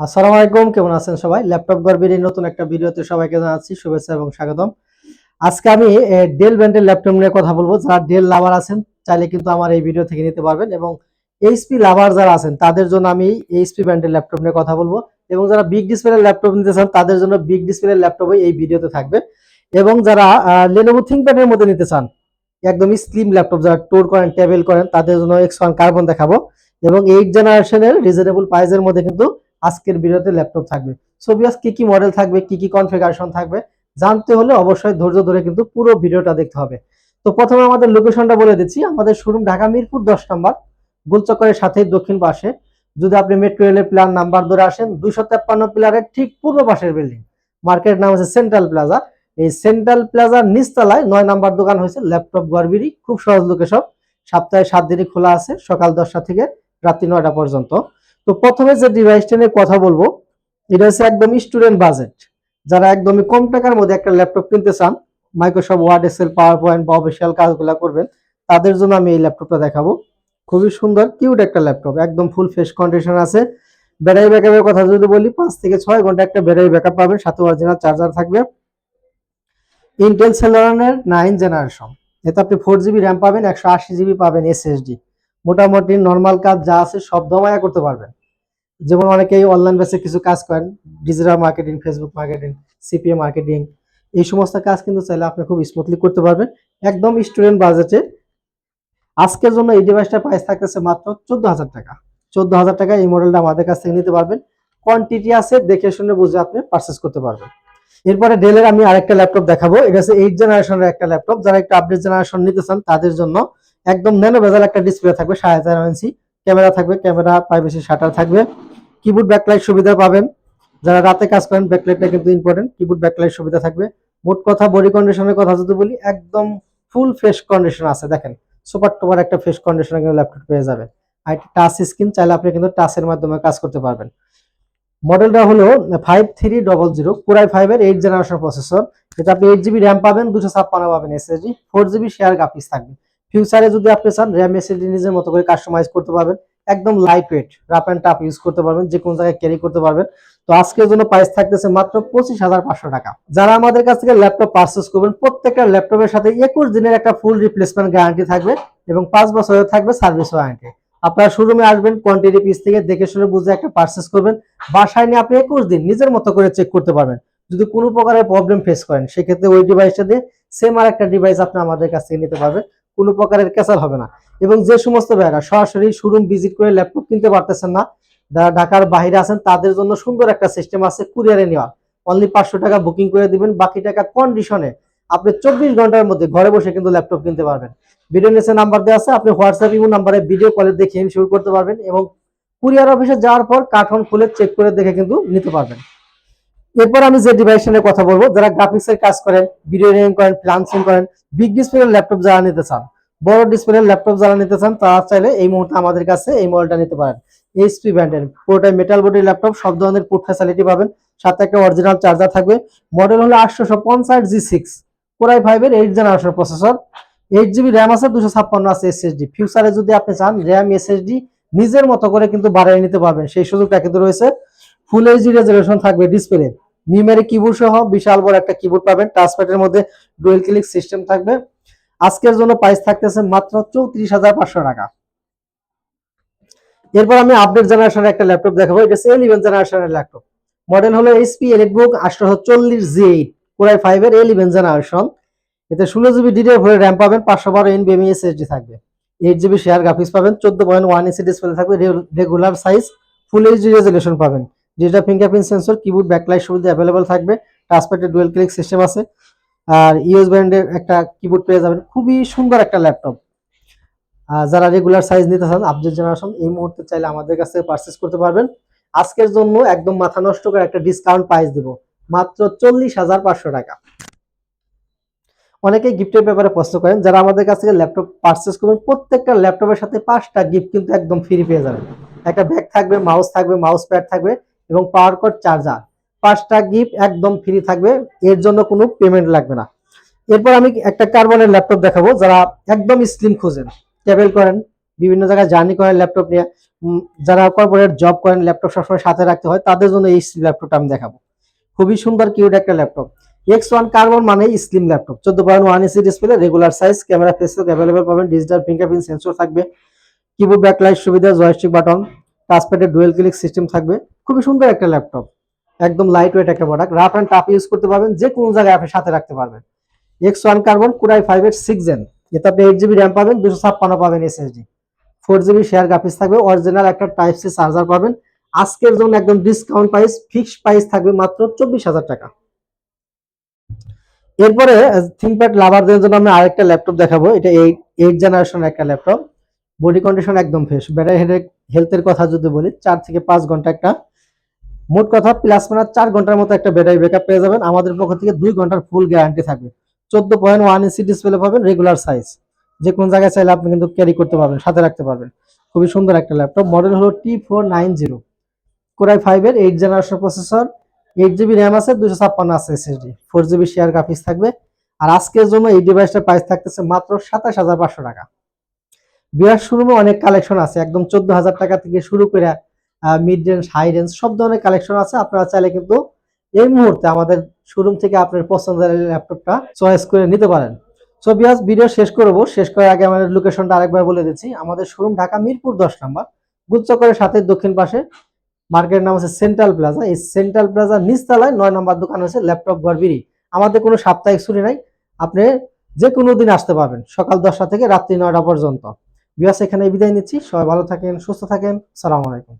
আসসালামু আলাইকুম, কেমন আছেন সবাই? ল্যাপটপ গর্বের এই নতুন একটা ভিডিওতে সবাইকে জানাচ্ছি শুভেচ্ছা এবং স্বাগতম। আজকে আমি ডেল ব্র্যান্ডের ল্যাপটপ নিয়ে কথা বলব। যারা ডেল লাভার আছেন, চাইলে কিন্তু আমার এই ভিডিও থেকে নিতে পারবেন এবং এইচপি লাভার যারা আছেন, তাদের জন্য আমি এইচপি ব্র্যান্ডের ল্যাপটপ নিয়ে কথা বলব। এবং যারা বিগ ডিসপ্লের ল্যাপটপ নিতে চান, তাদের জন্য বিগ ডিসপ্লের ল্যাপটপই এই ভিডিওতে থাকবে। এবং যারা লেনোভো থিঙ্কপ্যাডের মধ্যে নিতে চান একদমই স্লিম ল্যাপটপ যারা টোর করেন টেবিল করেন, তাদের জন্য এক্স ওয়ান কার্বন দেখাবো। এবং এইট জেনারেশনের রিজনেবল প্রাইসের মধ্যে কিন্তু আজকের ভিডিওতে ল্যাপটপ থাকবে। সো কি কি মডেল থাকবে, কি কি কনফিগারেশন থাকবে, জানতে হলে অবশ্যই ধৈর্য ধরে কিন্তু পুরো ভিডিওটা দেখতে হবে। তো প্রথমে আমাদের লোকেশনটা বলে দিচ্ছি। আমাদের শোরুম ঢাকা মিরপুর দশ নম্বর, গোলচক্করের সাথে দক্ষিণ পাশে। যদি আপনি মেট্রো রেলের প্ল্যান নাম্বার ধরে আসেন, দুইশো তেপ্পান্ন প্লারের ঠিক পূর্ব পাশের বিল্ডিং মার্কেট নাম হচ্ছে সেন্ট্রাল প্লাজা এই সেন্ট্রাল প্লাজার নিচতলায় নয় নাম্বার দোকান হয়েছে ল্যাপটপ গড়বিরি খুব সহজ লোকেশন সপ্তাহে সাত দিনই খোলা আছে, সকাল দশটা থেকে রাত্রি নয়টা পর্যন্ত। তো প্রথমে যে ডিভাইসটা নিয়ে কথা বলব, এটা হচ্ছে একদম স্টুডেন্ট বাজেট যারা একদমই কম টাকার মধ্যে একটা ল্যাপটপ কিনতে চান Microsoft Word Excel PowerPoint বা অফিসিয়াল কাজগুলো করবেন, তাদের জন্য আমি এই ল্যাপটপটা দেখাবো। খুবই সুন্দর কিউট একটা ল্যাপটপ একদম ফুল ফেস কন্ডিশন আছে। ব্যাটারি ব্যাকআপের কথা যদি বলি, পাঁচ থেকে ছয় ঘণ্টা একটা ব্যাটারি ব্যাকআপ পাবেন, সাথে অরিজিনাল চার্জার থাকবে। ইন্টেল সেলারনের নাইন জেনারেশন এতে আপনি ফোর জিবি র্যাম পাবেন, একশো আশি জিবি পাবেন এসএসডি মোটামুটি নর্মাল কাজ যা আছে সব দমায়া করতে পারবেন। যেমন অনেকেই অনলাইন বেসে কিছু কাজ করেন digital marketing Facebook marketing CPA marketing এই সমস্ত কাজ কিন্তু চাইলে আপনি খুব স্মুথলি করতে পারবেন। একদম স্টুডেন্ট বাজেটে আজকের জন্য এই ডিভাইসটা প্রাইস থাকতেছে মাত্র চোদ্দ হাজার টাকা। চোদ্দ হাজার টাকা এই মডেলটা আমাদের কাছ থেকে নিতে পারবেন। কোয়ান্টিটি আছে, দেখে শুনে বুঝে আপনি পারচেস করতে পারবেন। এরপরে ডেলের আমি আরেকটা ল্যাপটপ দেখাবো। এটা হচ্ছে এইট জেনারেশনের একটা ল্যাপটপ যারা একটা আপডেট জেনারেশন নিতে চান, তাদের জন্য একদম ন্যানো বেজাল একটা ডিসপ্লে থাকবে, সাড়ে চার ইঞ্চি ক্যামেরা থাকবে ক্যামেরা প্রাইভেসি শাটার থাকবে। কিবোর্ড ব্যাকলাইট সুবিধা পাবেন। যারা রাতে কাজ করেন ব্যাকলাইটটা কিন্তু ইম্পর্টেন্ট কিবোর্ড ব্যাকলাইট সুবিধা থাকবে। মোট কথা বডি কন্ডিশনের কথা যদি বলি, একদম ফুল ফ্রেশ কন্ডিশন আছে, দেখেন। সুপার টুপার একটা ফ্রেশ কন্ডিশনে কিন্তু ল্যাপটপ পেয়ে যাবেন। আর টাচ স্ক্রিন চাইলে আপনি কিন্তু টাচের মাধ্যমে কাজ করতে পারবেন। মডেলটা হলো five three double zero core i ফাইভের এইট জেনারেশন প্রসেসর এটা আপনি এইট জিবি র্যাম পাবেন, দুশো ছাপ্পান্ন পাবেন SSD four GB share graphics থাকবে। ফিউচারে যদি আপনি চান র্যাম মতো করে কাস্টমাইজ করতে পারবেন। একদম light weight rough and tough use করতে পারবেন, যে কোনো জায়গায় ক্যারি করতে পারবেন। তো আজকের জন্য প্রাইস থাকতেছে মাত্র পঁচিশ হাজার পাঁচশো টাকা। যারা আমাদের কাছ থেকে ল্যাপটপ পারচেস করবেন, প্রত্যেকটা ল্যাপটপের সাথে একুশ দিনের একটা ফুল রিপ্লেসমেন্ট গ্যারান্টি থাকবে এবং পাঁচ বছরের থাকবে সার্ভিস ওয়ারেন্টি আপনারা শোরুমে আসবেন কোয়ান্টিটি পিস থেকে দেখে শুনে বুঝে একটা পারচেস করবেন। বাসায় নিয়ে আপনি একুশ দিন নিজের মতো করে চেক করতে পারবেন। যদি কোনো প্রকারের প্রবলেম ফেস করেন, সেক্ষেত্রে ওই ডিভাইসটা দিয়ে সেম আর একটা ডিভাইস আপনি আমাদের কাছ থেকে নিতে পারবেন। কোনো প্রকারের ক্যাসাল হবে না। এবং যে সমস্ত ভাইরা সরাসরি শোরুম ভিজিট করে ল্যাপটপ কিনতে পারতেছেন না, যারা ঢাকার বাইরে আছেন, তাদের জন্য সুন্দর একটা সিস্টেম আছে কুরিয়ারে নেওয়া। অনলি পাঁচশো টাকা বুকিং করে দিবেন, বাকি টাকা কন্ডিশনে আপনি চব্বিশ ঘণ্টার মধ্যে ঘরে বসে কিন্তু ল্যাপটপ কিনতে পারবেন। ভিডিও নিচে নাম্বার দেওয়া আছে, আপনি হোয়াটসঅ্যাপ ইমো নাম্বারে ভিডিও কলে দেখে ইনশিওর করতে পারবেন এবং কুরিয়ার অফিসে যাওয়ার পর কার্টন খুলে চেক করে দেখে কিন্তু নিতে পারবেন। এরপর আমি যে ডিভাইস নিয়ে কথা বলব, যারা গ্রাফিক্স এর কাজ করেন ভিডিও এডিটিং করেন ফ্রিল্যান্সিং করেন বিগ ডিসপ্লের ল্যাপটপ যারা নিতে চান, বড় ডিসপ্লে ল্যাপটপ যারা নিতে চান, তারা চাইলে এই মুহূর্তে আমাদের কাছে এই মডেলটা নিতে পারেন। এইচপি ব্র্যান্ডের পুরোটাই মেটাল বডি ল্যাপটপ সব ধরনের পোর্ট ফ্যাসিলিটি পাবেন, সাথে একটা অরিজিনাল চার্জার থাকবে। মডেল হলো আটশোশো পঞ্চাশ জি সিক্স কোরাই ফাইভের eight generation processor eight GB RAM আছে, দুশো ছাপ্পান্ন আছে এসএসডি ফিউচারে যদি আপনি চান র্যাম এসএসডি নিজের মতো করে কিন্তু বাড়িয়ে নিতে পারবেন, সেই সুযোগটা কিন্তু রয়েছে। ফুল এইচডি রেজলিউশন থাকবে ডিসপ্লে নিউমেরিক কিবোর্ড সহ বিশাল বড় একটা কিবোর্ড পাবেন টাচপ্যাডের মধ্যে ডুয়েল ক্লিক সিস্টেম থাকবে। আজকের জন্য প্রাইস থাকতেছে মাত্র চৌত্রিশ হাজার পাঁচশো টাকা। এরপর আমি আপডেট জেনারেশনের একটা ল্যাপটপ দেখাবো, এটা হচ্ছে ইলেভেন জেনারেশনের ল্যাপটপ মডেল হলো এইচপি এলিটবুক আঠারোশো চল্লিশ জি কোরাই ফাইভের ইলেভেন জেনারেশন এতে ষোলো জিবি ডিডিআর ভরে র্যাম পাবেন, পাঁচশো বারো এনবিএমই এসএসডি থাকবে। এইট জিবি শেয়ার গ্রাফিক্স পাবেন, চোদ্দ পয়েন্ট ওয়ান ইঞ্চি ডিসপ্লে থাকবে regular size full HD resolution পাবেন। Digital fingerprint sensor keyboard backlight সুবিধা অ্যাভেলেবল থাকবে। টাচপ্যাডের ডুয়েল ক্লিক সিস্টেম আছে। আর ইউএস ব্র্যান্ডের একটা কিবোর্ড পেয়ে যাবেন। খুবই সুন্দর একটা ল্যাপটপ যারা রেগুলার সাইজ নিতে চান আপডেট জেনারেশন এই মুহূর্তে চাইলে আমাদের কাছে পারচেস করতে পারবেন। আজকের জন্য একদম মাথা নষ্ট করে একটা ডিসকাউন্ট প্রাইস দিব। মাত্র চল্লিশ হাজার পাঁচশো টাকা। অনেকে গিফটের ব্যাপারে প্রশ্ন করেন। যারা আমাদের কাছ থেকে ল্যাপটপ পারচেস করবেন, প্রত্যেকটা ল্যাপটপের সাথে পাঁচটা গিফট কিন্তু একদম ফ্রি পেয়ে যাবেন। একটা ব্যাগ থাকবে মাউস থাকবে মাউস প্যাড থাকবে। এবং পাওয়ার কট চার্জার পাঁচটা গিফট একদম ফ্রি থাকবে, এর জন্য কোনো পেমেন্ট লাগবে না। এরপর আমি একটা কার্বনের ল্যাপটপ দেখাবো, যারা একদম স্লিম খোঁজেন। ট্রাভেল করেন, বিভিন্ন জায়গায় জার্নি করেন ল্যাপটপ নিয়ে। যারা কর্পোরেট জব করেন ল্যাপটপ সবসময় সাথে রাখতে হয়, তাদের জন্য এই ল্যাপটপটা আমি দেখাবো। খুবই সুন্দর কিউট একটা ল্যাপটপ এক্স ওয়ান কার্বন মানে স্লিম ল্যাপটপ চোদ্দ point one inch display regular size camera Facebook available পাবেন ডিজিটাল ফিঙ্গারপ্রিন্ট সেন্সর থাকবে কিবোর্ড ব্যাকলাইট সুবিধা জয়স্টিক বাটন টাচপ্যাডের ডুয়েল ক্লিক সিস্টেম থাকবে। খুবই সুন্দর একটা ল্যাপটপ একদম লাইট ওয়েট একটা product rough and tough use করতে পারবেন, যে কোনো জায়গায় আপনি সাথে রাখতে পারবেন। X one carbon core i five এর সিক্স জেন এতে আপনি এইট জিবি র্যাম পাবেন, দুশো ছাপ্পান্ন পাবেন SSD four GB share graphics থাকবে অরিজিনাল একটা টাইপ সি চার্জার পাবেন। আজকের জন্য একদম ডিসকাউন্ট প্রাইস ফিক্সড প্রাইস থাকবে মাত্র চব্বিশ হাজার টাকা। এরপরে থিঙ্কপ্যাড লাভারদের জন্য আমি আরেকটা ল্যাপটপ দেখাবো। এটা এইট এইট জেনারেশনের একটা ল্যাপটপ বডি কন্ডিশন একদম ফ্রেশ ব্যাটারি হেডের হেলথের কথা যদি বলি, চার থেকে পাঁচ ঘণ্টা একটা মোট কথা প্লাস মাইনাস চার ঘণ্টার মতো একটা ব্যাটারি ব্যাকআপ পেয়ে যাবেন। আমাদের পক্ষ থেকে দুই ঘণ্টার ফুল গ্যারান্টি থাকবে। চোদ্দ পয়েন্ট ওয়ান ইঞ্চি ডিসপ্লে পাবেন রেগুলার সাইজ যে কোনো জায়গায় চাইলে আপনি কিন্তু ক্যারি করতে পারবেন, সাথে রাখতে পারবেন। খুবই সুন্দর একটা ল্যাপটপ মডেল হলো T four nine zero core i ফাইভের eight generation processor eight GB RAM আছে দুশো ছাপ্পান্ন আছে SSD four GB share graphics থাকবে। আর আজকের জন্য এই ডিভাইসটার প্রাইস থাকতেছে মাত্র সাতাশ হাজার পাঁচশো টাকা। বিরাট শোরুমে অনেক কালেকশন আছে। একদম চোদ্দ হাজার টাকা থেকে শুরু করে মিড রেঞ্জ হাই রেঞ্জ সব ধরনের কালেকশন আছে। আপনারা চাইলে কিন্তু এই মুহূর্তে আমাদের শোরুম থেকে আপনার পছন্দের ল্যাপটপটা চয়েস করে নিতে পারেন। সো বিয়াস ভিডিও শেষ করব। শেষ করার আগে আমাদের লোকেশনটা আরেকবার বলে দিচ্ছি। আমাদের শোরুম ঢাকা মিরপুর দশ নম্বর গুচ্চকরের সাথে দক্ষিণ পাশে। মার্কেটের নাম হচ্ছে সেন্ট্রাল প্লাজা এই সেন্ট্রাল প্লাজা নিচতলায় নয় নম্বর দোকান হচ্ছে ল্যাপটপ গড়বিরি আমাদের কোনো সাপ্তাহিক ছুটি নাই। আপনি যে কোনো দিন আসতে পারবেন, সকাল দশটা থেকে রাত্রি নয়টা পর্যন্ত। বিয়াস এখানে বিদায় নিচ্ছি। সবাই ভালো থাকেন, সুস্থ থাকেন। সালাম আলাইকুম।